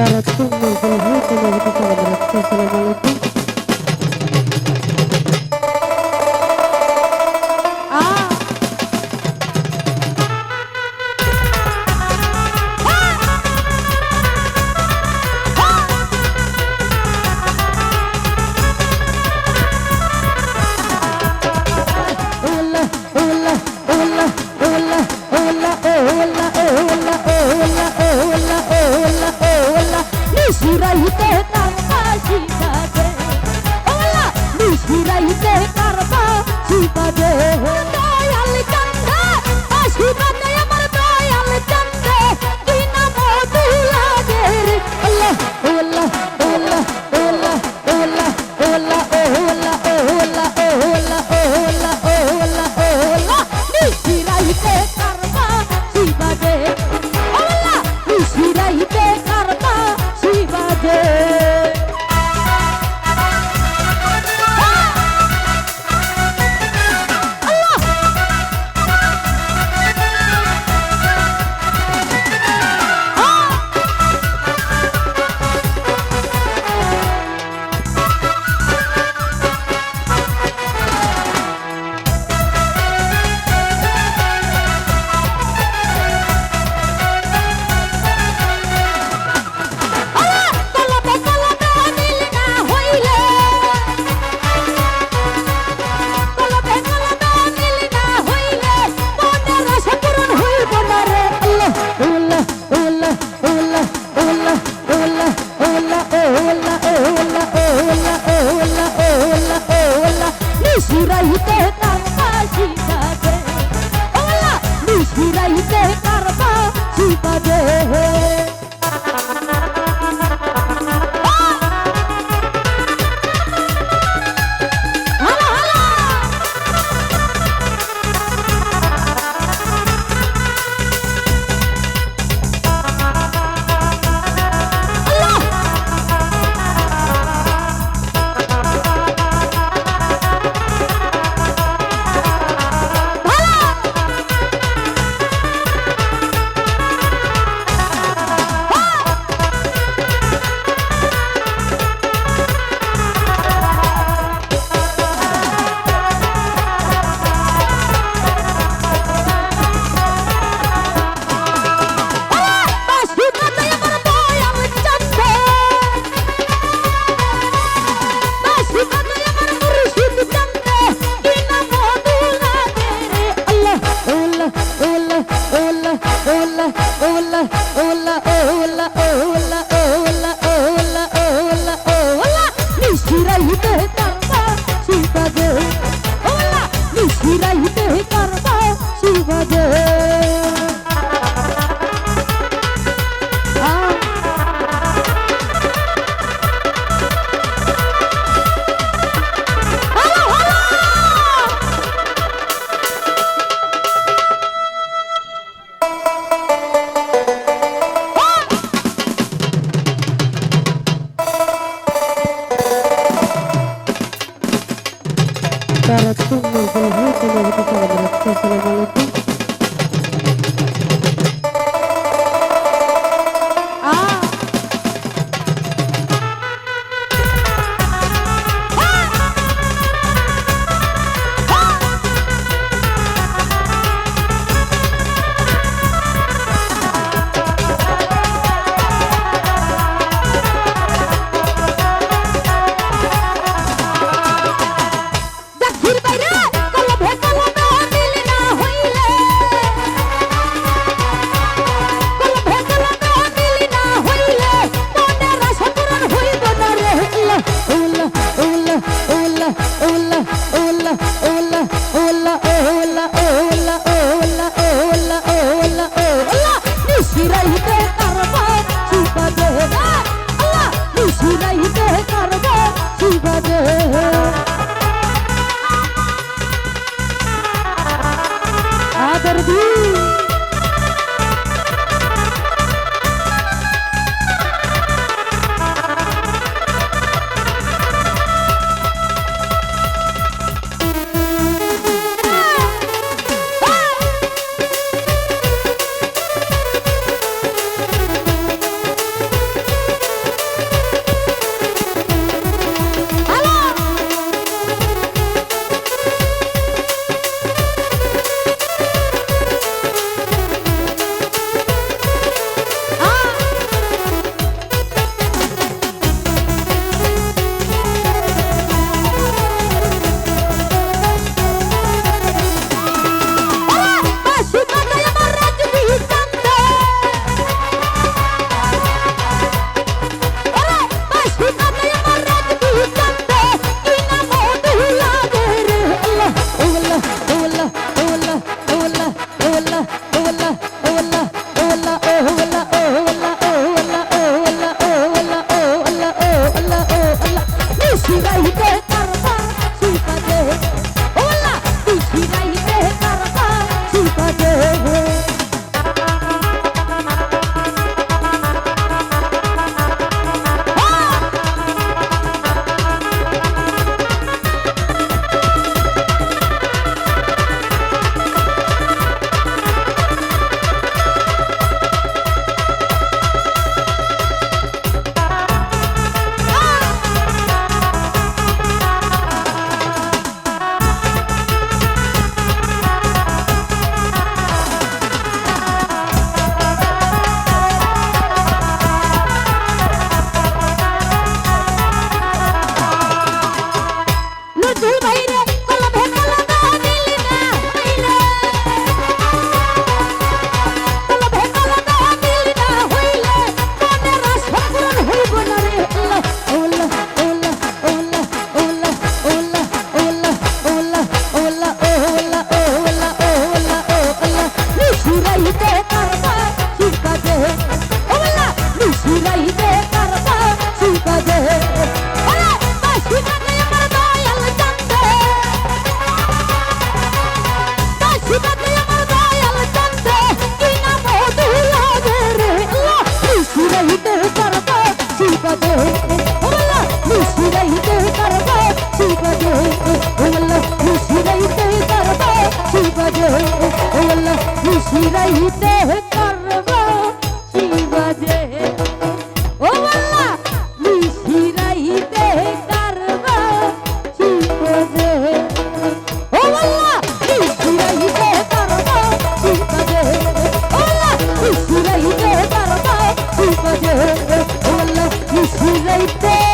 তারা তুমি কোনো ভুল কোনো অভিযোগ আমাদের আসসালামু আলাইকুম ওলা ওলা ওলা ওলা Gracias, ওলা শিবাজে ওলা মিশিরাইতে Vous avez été